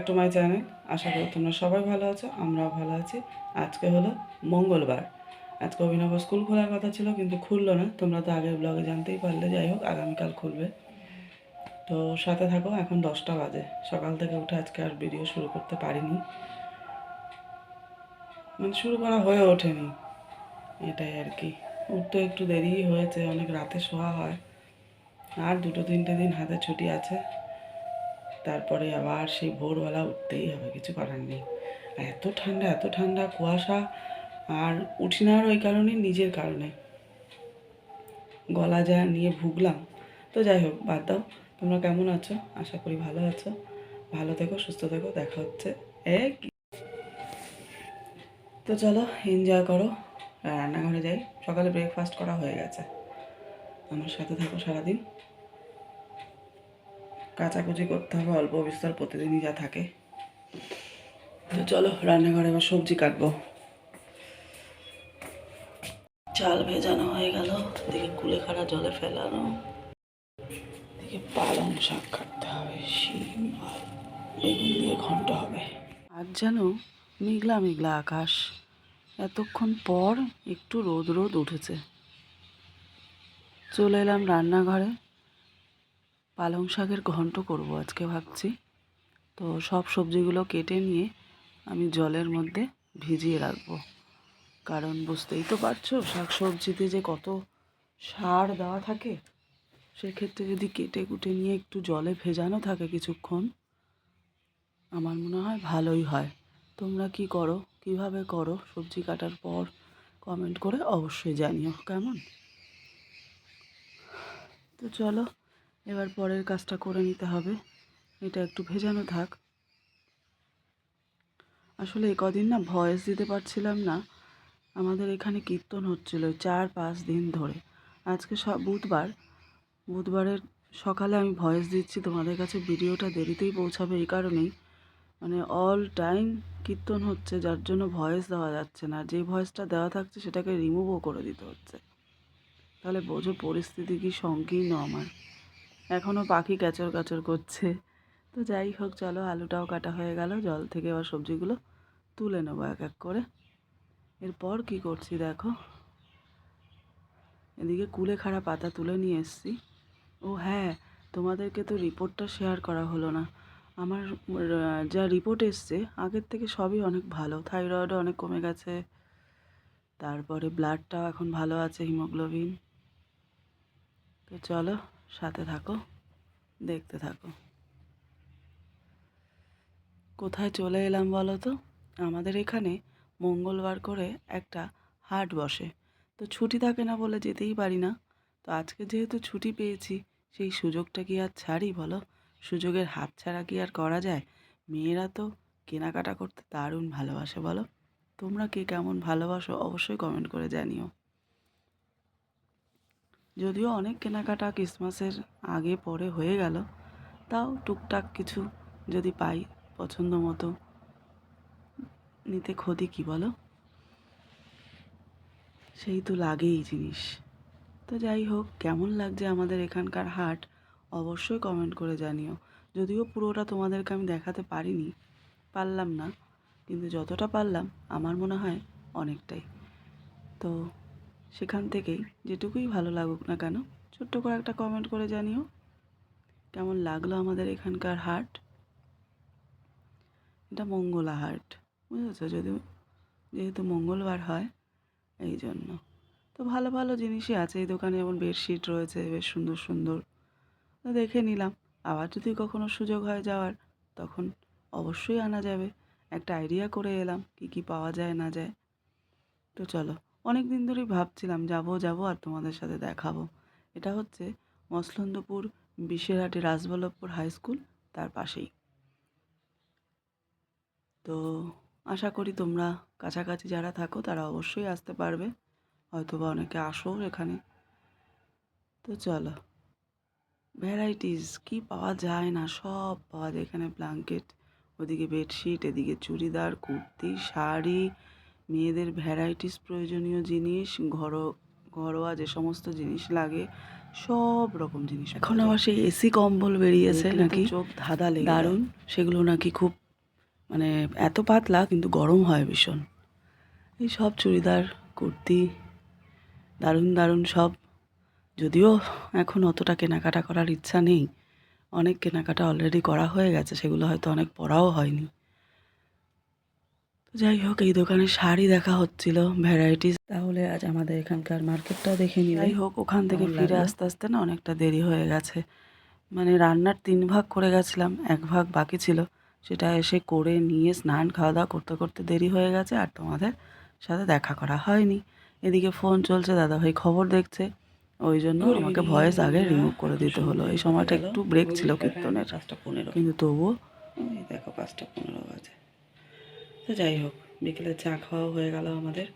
Back to my channel আশা করি তোমরা সবাই ভালো আছো, আমরাও ভালো আছি। আজকে হলো মঙ্গলবার। আজকে অভিনব স্কুল খোলার কথা ছিল, কিন্তু খুললো না। তোমরা তো আগের ব্লগে জানতেই পারলে, যাই হোক, আগামীকাল খুলবে। তো সাথে থাকো, এখন দশটা বাজে। সকাল থেকে উঠে আজকে আর ভিডিও শুরু করতে পারিনি। মানে শুরু করা হয়ে ওঠেনি। এটাই আর কি। উঠতে একটু দেরি হয়েছে, অনেক রাতে শোয়া হয়। আর দুটো তিনটে দিন হাতে ছুটি আছে। তারপরে আবার সেই ভোরবেলা উঠতেই হবে, কিছু করার নেই। আর এত ঠান্ডা এত ঠান্ডা কুয়াশা, আর উঠি না ওই কারণে, নিজের কারণে। গলা যা নিয়ে ভুগলাম। তো যাই হোক, বাদ দাও। তোমরা কেমন আছো? আশা করি ভালো আছো। ভালো থেকো, সুস্থ থেকো, দেখা হচ্ছে এক তো চলো এনজয় করো। রান্নাঘরে যাই। সকালে ব্রেকফাস্ট করা হয়ে গেছে। আমার সাথে থাকো সারাদিন। কাচাকুচি করতে হবে, অল্প বিস্তর প্রতিদিনই যা থাকে। তো চলো, রান্নাঘরে এবার সবজি কাটবো। চাল ভেজানো হয়ে গেল দিকে কুলেখাড়া জলে ফেলানো। দিকে পালং শাক কাটতে হবে, শিম বেগুন দিয়ে ঘন্ট হবে। আজ যেন মেঘলা মেঘলা আকাশ। এতক্ষণ পর একটু রোদ রোদ উঠেছে। চলে এলাম রান্নাঘরে। পালং শাকের ঘন্ট করব আজকে ভাবছি। তো সব সবজিগুলো কেটে নিয়ে আমি জলের মধ্যে ভিজিয়ে রাখব। কারণ বুঝতেই তো পারছ শাক সবজিতে যে কত সার দেওয়া থাকে, সেক্ষেত্রে যদি কেটে কুটে নিয়ে একটু জলে ভেজানো থাকে কিছুক্ষণ, আমার মনে হয় ভালোই হয়। তোমরা কি করো? কীভাবে করো? সবজি কাটার পর কমেন্ট করে অবশ্যই জানিও, কেমন? তো চলো এবার পরের কাজটা করে নিতে হবে। এটা একটু ভেজানো থাক। আসলে কদিন না ভয়েস দিতে পারছিলাম না। আমাদের এখানে কীর্তন হচ্ছিল চার পাঁচ দিন ধরে। আজকে সব বুধবার। বুধবারের সকালে আমি ভয়েস দিচ্ছি, তোমাদের কাছে ভিডিওটা দেরিতেই পৌঁছাবে এই কারণেই। মানে অল টাইম কীর্তন হচ্ছে, যার জন্য ভয়েস দেওয়া যাচ্ছে না। যে ভয়েসটা দেওয়া থাকছে, সেটাকে রিমুভও করে দিতে হচ্ছে। তাহলে বোঝো পরিস্থিতি কি সংকীর্ণ আমার। এখনও পাখি ক্যাচর ক্যাচর করছে। তো যাই হোক, চলো আলুটাও কাটা হয়ে গেল। জল থেকে আবার সবজিগুলো তুলে নেব এক এক করে। এরপর কি করছি দেখো। এদিকে কুলে খাড়া পাতা তুলে নিয়ে এসছি। ও হ্যাঁ তোমাদেরকে তো রিপোর্টটা শেয়ার করা হলো না। আমার যা রিপোর্ট এসছে, আগের থেকে সবই অনেক ভালো। থাইরয়েডও অনেক কমে গেছে। তারপরে ব্লাডটাও এখন ভালো আছে, হিমোগ্লোবিন। তো চলো সাথে থাকো, দেখতে থাকো। কোথায় চলে এলাম বলো তো? আমাদের এখানে মঙ্গলবার করে একটা হাট বসে। তো ছুটি থাকে না বলে যেতেই পারি না। তো আজকে যেহেতু ছুটি পেয়েছি, সেই সুযোগটা কি আর ছাড়ি বলো? সুযোগের হাত ছাড়া কি আর করা যায়? মেয়েরা তো কেনাকাটা করতে দারুণ ভালোবাসে বলো। তোমরা কে কেমন ভালোবাসো অবশ্যই কমেন্ট করে জানিও। যদিও অনেক কেনাকাটা ক্রিসমাসের আগে পরে হয়ে গেল, তাও টুকটাক কিছু যদি পাই পছন্দ মতো। নিতে ক্ষতি কি বলো? সেই তো লাগেই জিনিস। তো যাই হোক, কেমন লাগছে আমাদের এখানকার হাট, অবশ্যই কমেন্ট করে জানিও। যদিও পুরোটা তোমাদেরকে আমি দেখাতে পারিনি, পারলাম না, কিন্তু যতটা পারলাম, আমার মনে হয় অনেকটাই। তো সেখান থেকেই, যেটুকুই ভালো লাগুক না কেন, ছোট্ট করে একটা কমেন্ট করে জানিও। কেমন লাগল আমাদের এখানকার হাট? এটা মঙ্গলা হাট, বুঝেছ? যদি, যেহেতু মঙ্গলবার হয়, এই জন্য। তো ভালো ভালো জিনিসই আছে, এই দোকানে যেমন বেডশিট রয়েছে, বেশ সুন্দর সুন্দর। তো দেখে নিলাম, আবার যদি কখনো সুযোগ হয় যাওয়ার, তখন অবশ্যই আনা যাবে। একটা আইডিয়া করে এলাম, কি কি পাওয়া যায় না যায়। তো চলো অনেক দিন ধরেই ভাবছিলাম যাব যাব আর তোমাদের সাথে দেখাবো। এটা হচ্ছে মসলন্দপুর বিশেরহাটি রাজবল্লভপুর হাই স্কুল তার পাশেই। তো আশা করি তোমরা কাছাকাছি যারা থাকো তারা অবশ্যই আসতে পারবে, হয়তোবা অনেকে আসো এখানে। তো চলো ভ্যারাইটিস কি পাওয়া যায় না সব পাওয়া যায় এখানে ব্ল্যাঙ্কেট ওদিকে বেডশিট এদিকে চুড়িদার, কুর্তি, শাড়ি মেয়েদের ভ্যারাইটিস প্রয়োজনীয় জিনিস ঘর ঘরোয়া যে সমস্ত জিনিস লাগে সব রকম জিনিস এখন আবার সেই এসি কম্বল বেরিয়েছে নাকি? চোখ ধাঁধা লেগে দারুণ। সেগুলো নাকি খুব মানে এত পাতলা কিন্তু গরম হয় ভীষণ। এই সব চুড়িদার কুর্তি দারুণ দারুণ সব। যদিও এখন অতটা কেনাকাটা করার ইচ্ছা নেই। অনেক কেনাকাটা অলরেডি করা হয়ে গেছে সেগুলো হয়তো অনেক পরাও হয়নি। যাই হোক এই দোকানে শাড়ি দেখা হচ্ছিল ভ্যারাইটিস তাহলে আজ আমাদের এখানকার মার্কেটটাও দেখে নিই যাই হোক ওখান থেকে ফিরে? আসতে আসতে না অনেকটা দেরি হয়ে গেছে। মানে রান্নার তিন ভাগ করে গেছিলাম এক ভাগ বাকি ছিল। সেটা এসে করে নিয়ে স্নান খাওয়া দাওয়া করতে করতে দেরি হয়ে গেছে আর তোমাদের সাথে দেখা করা হয়নি। এদিকে ফোন চলছে দাদাভাই খবর দেখছে। ওই জন্য আমাকে ভয়েস আগে রিমুভ করে দিতে হলো। এই সময়টা একটু ব্রেক ছিল কীর্তনের। পাঁচটা পনেরো। কিন্তু তবুও দেখো পাঁচটা পনেরো বাজে। তো যাই হোক, বিকেলে চা খাওয়া হয়ে গেল আমাদের।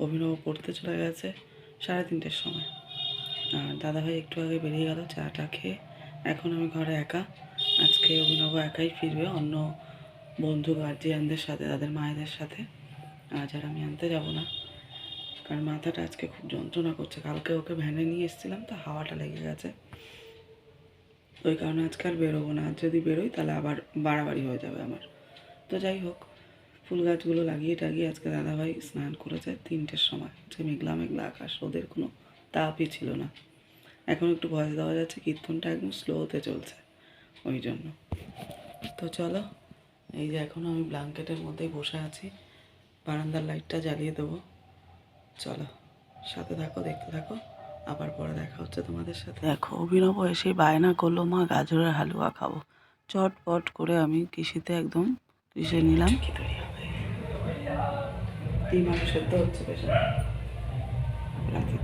অভিনব পড়তে চলে গেছে সাড়ে তিনটের সময়। আর দাদাভাই একটু আগে বেরিয়ে গেল চাটা খেয়ে। এখন আমি ঘরে একা। আজকে অভিনব একাই ফিরবে, অন্য বন্ধু গার্জিয়ানদের সাথে, তাদের মায়েদের সাথে। আজ আর আমি আনতে যাব না। কারণ মাথাটা আজকে খুব যন্ত্রণা করছে। কালকে ওকে ভ্যানে নিয়ে এসেছিলাম, তো হাওয়াটা লেগে গেছে। ওই কারণে আজকে আর বেরোবো না। যদি বেরোই, তাহলে আবার বাড়াবাড়ি হয়ে যাবে আমার। তো যাই হোক ফুল গাছগুলো লাগিয়ে টাগিয়ে আজকে দাদাভাই স্নান করেছে তিনটের সময়। যে মেঘলা মেঘলা আকাশ ওদের কোনো তাপই ছিল না। এখন একটু ভয় দেওয়া যাচ্ছে কীর্তনটা একদম স্লোতে চলছে ওই জন্য। তো চলো এই যে এখনও আমি ব্ল্যাঙ্কেটের মধ্যেই বসে আছি বারান্দার লাইটটা জ্বালিয়ে দেবো। চলো সাথে থাকো দেখতে থাকো আবার পরে দেখা হচ্ছে তোমাদের সাথে। দেখো অভিনব এসে বায়না করল মা গাজরের হালুয়া খাব। চটপট করে আমি কৃষিতে একদম পিষে নিলাম। ডিম আলু সেদ্ধ হচ্ছে বেশ। রাতের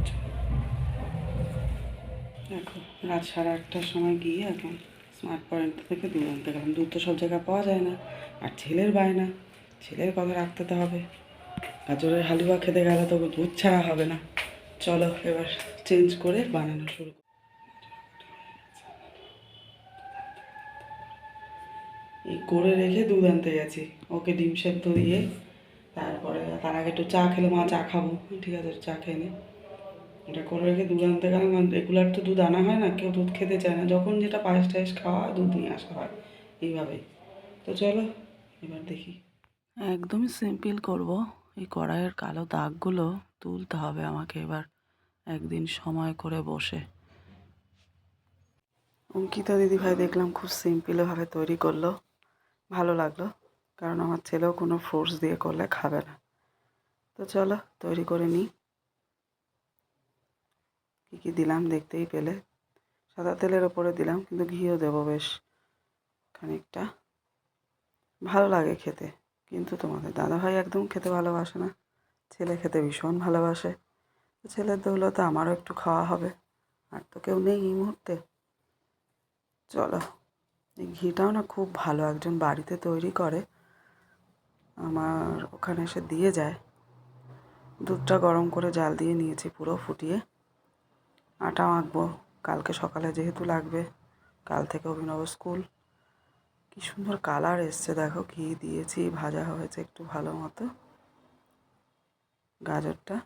দেখো রাত সাড়ে আটটার সময় গিয়ে এখন স্মার্ট পয়েন্ট থেকে দুধ আনতে গেলাম দুধ তো সব জায়গায় পাওয়া যায় না। আর ছেলের বায়না, ছেলের কথা রাখতে তো হবে। গাজরের হালুয়া খেতে গেলে তো দুধ ছাড়া হবে না। চলো এবার চেঞ্জ করে বানানো শুরু এই করে রেখে দুধ আনতে গেছি। ওকে ডিম সেদ্ধ দিয়ে তার আগে একটু চা খেলে, মা চা খাব। ঠিক আছে, চা খেয়ে নি। ওটা করে রেখে দুধ আনতে গেলাম। রেগুলার তো দুধ আনা হয় না, কেউ দুধ খেতে চায় না। যখন যেটা পায়েস টায়েস খাওয়া দুধ নিয়ে আসা হয়। এইভাবেই। তো চলো, এবার দেখি। একদমই সিম্পল করব। এই কড়াইয়ের কালো দাগগুলো তুলতে হবে আমাকে এবার একদিন সময় করে বসে। অঙ্কিতা দিদিভাই দেখলাম খুব সিম্পলভাবে তৈরি করল। ভালো লাগল। কারণ আমার ছেলেও কোনো ফোর্স দিয়ে করলে খাবে না। তো চলো, তৈরি করে নিই। কী কী দিলাম দেখতেই পেলে। সাদা তেলের ওপরে দিলাম, কিন্তু ঘিও দেবো বেশ খানিকটা। ভালো লাগে খেতে, কিন্তু তোমাদের দাদাভাই একদম খেতে ভালোবাসে না। ছেলে খেতে ভীষণ ভালোবাসে। ছেলের দৌলতে আমারও একটু খাওয়া হবে, আর তো কেউ নেই এই মুহূর্তে। চলো, এই ঘিটাও না খুব ভালো, একজন বাড়িতে তৈরি করে। আমার ওখানে এসে দিয়ে যায়। দুধটা গরম করে জাল দিয়ে নিয়েছি পুরো ফুটিয়ে। আটা মাখবো কালকে সকালে যেহেতু লাগবে, কাল থেকে অভিনব স্কুল। কি সুন্দর কালার এসছে, দেখো ঘি দিয়েছি, ভাজা হয়েছে একটু ভালো মতো। গাজরটা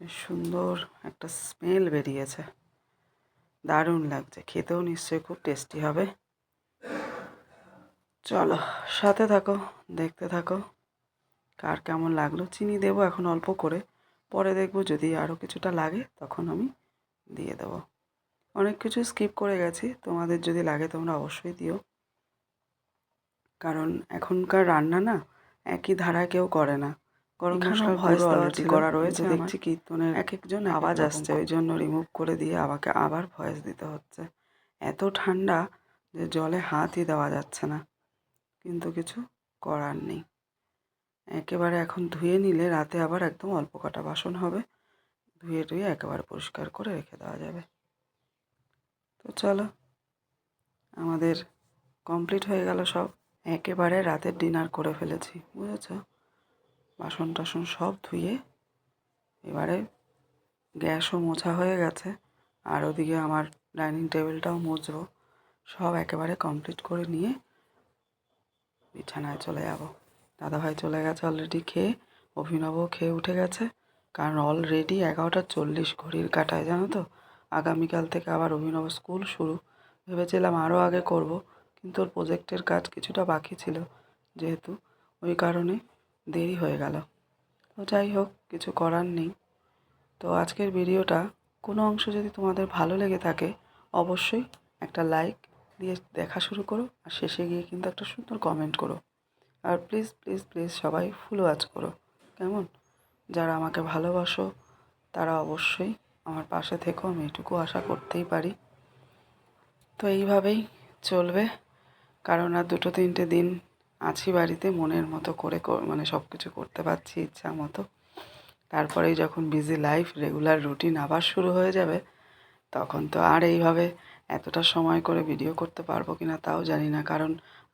সুন্দর একটা স্মেল বেরিয়েছে। দারুণ লাগছে, খেতেও নিশ্চয়ই খুব টেস্টি হবে। চলো, সাথে থাকো, দেখতে থাকো। কার কেমন লাগল চিনি দেবো এখন অল্প করে। পরে দেখব যদি আরও কিছুটা লাগে তখন আমি দিয়ে দেবো। অনেক কিছু স্কিপ করে গেছি তোমাদের যদি লাগে তোমরা অবশ্যই দিও। কারণ এখনকার রান্না না একই ধারায় কেউ করে না। গরম মশলার ভয়েস অলরেডি করা রয়েছে দেখছি কীর্তনের এক একজন এক এক আওয়াজ আসছে ওই জন্য রিমুভ করে দিয়ে আমাকে আবার ভয়েস দিতে হচ্ছে। এত ঠান্ডা যে জলে হাতই দেওয়া যাচ্ছে না। কিন্তু কিছু করার নেই। একেবারে এখন ধুয়ে নিলে রাতে আবার একদম অল্প কটা বাসন হবে। ধুয়ে টুয়ে একেবারে পরিষ্কার করে রেখে দেওয়া যাবে। তো চলো, আমাদের কমপ্লিট হয়ে গেল সব। একেবারে রাতের ডিনার করে ফেলেছি, বুঝেছ? বাসন টাসন সব ধুয়ে এবারে গ্যাসও মোছা হয়ে গেছে, আর ওদিকে আমার ডাইনিং টেবিলটাও মুছবো। সব একেবারে কমপ্লিট করে নিয়ে বিছানায় চলে যাব। দাদাভাই চলে গেছে অলরেডি খেয়ে, অভিনবও খেয়ে উঠে গেছে। কারণ অলরেডি এগারোটা চল্লিশ ঘড়ির কাটায়, জানো তো? আগামীকাল থেকে আবার অভিনব স্কুল শুরু। ভেবেছিলাম আরও আগে করব, কিন্তু ওর প্রোজেক্টের কাজ কিছুটা বাকি ছিল যেহেতু। ওই কারণে দেরি হয়ে গেল। তো যাই হোক, কিছু করার নেই। তো আজকের ভিডিওটা, কোনো অংশ যদি তোমাদের ভালো লেগে থাকে, অবশ্যই একটা লাইক দিয়ে দেখা শুরু করো, আর শেষে গিয়ে কিন্তু একটা সুন্দর কমেন্ট করো। আর প্লিজ প্লিজ প্লিজ সবাই ফুল ওয়াচ করো। কেমন? যারা আমাকে ভালোবাসো, তারা অবশ্যই আমার পাশে থেকেও আমি এটুকু আশা করতেই পারি। তো এইভাবেই চলবে। কারণ আর দুটো তিনটে দিন আছি বাড়িতে, মনের মতো করে মানে সব কিছু করতে পারছি ইচ্ছা মতো। তারপরেই যখন বিজি লাইফ রেগুলার রুটিন আবার শুরু হয়ে যাবে, তখন তো আর এইভাবে এতটা সময় করে ভিডিও করতে পারব কি না তাও জানি না। কারণ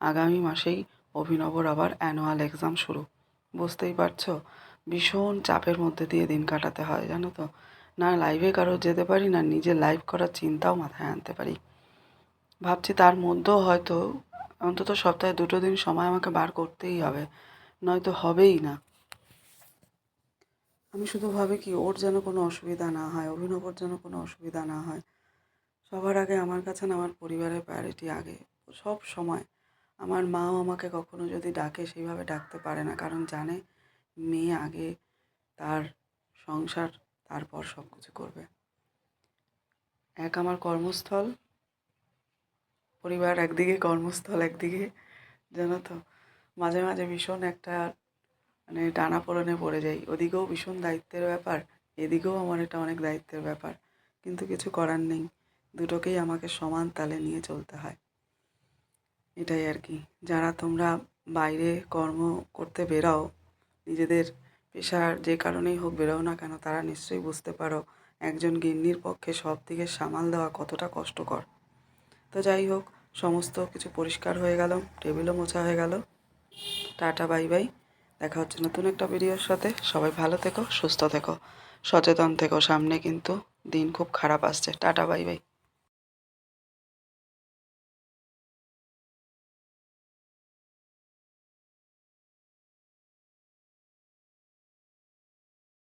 আগামী মাসেই অভিনবর আবার অ্যানুয়াল এক্সাম শুরু। বুঝতেই পারছ, ভীষণ চাপের মধ্যে দিয়ে দিন কাটাতে হয়, জানো তো? না লাইভে কারও যেতে পারি, না নিজে লাইভ করার চিন্তাও মাথায় আনতে পারি। ভাবছি তার মধ্যেও হয়তো, অন্তত সপ্তাহে দুটো দিন সময় আমাকে বার করতেই হবে, নয়তো হবেই না। আমি শুধু ভাবি কি, ওর যেন কোনো অসুবিধা না হয়, অভিনবর যেন কোনো অসুবিধা না হয়। সবার আগে আমার কাছে না, আমার পরিবারের প্রায়োরিটি আগে, সব সময়। আমার মাও আমাকে কখনো যদি ডাকে সেইভাবে ডাকতে পারে না। কারণ জানে মেয়ে আগে তার সংসার, তারপর সব কিছু করবে। এক আমার কর্মস্থল, পরিবার একদিকে, কর্মস্থল একদিকে, জানো তো? মাঝে মাঝে ভীষণ একটা মানে টানাপোড়েনে পড়ে যাই। ওদিকেও ভীষণ দায়িত্বের ব্যাপার, এদিকেও আমার এটা অনেক দায়িত্বের ব্যাপার। কিন্তু কিছু করার নেই। দুটোকেই আমাকে সমান তালে নিয়ে চলতে হয়। এটাই আর কি। যারা তোমরা বাইরে কর্ম করতে বেরাও, নিজেদের পেশার যে কারণেই হোক বেরোও না কেন, তারা নিশ্চয়ই বুঝতে পারো একজন গিন্নির পক্ষে সব দিকে সামাল দেওয়া কতটা কষ্টকর। তো যাই হোক, সমস্ত কিছু পরিষ্কার হয়ে গেল, টেবিলও মোছা হয়ে গেল। Tata, bye bye. দেখা হচ্ছে নতুন একটা ভিডিওর সাথে। সবাই ভালো থেকো, সুস্থ থেকো, সচেতন থেকো। সামনে কিন্তু দিন খুব খারাপ আসছে। Tata, bye bye.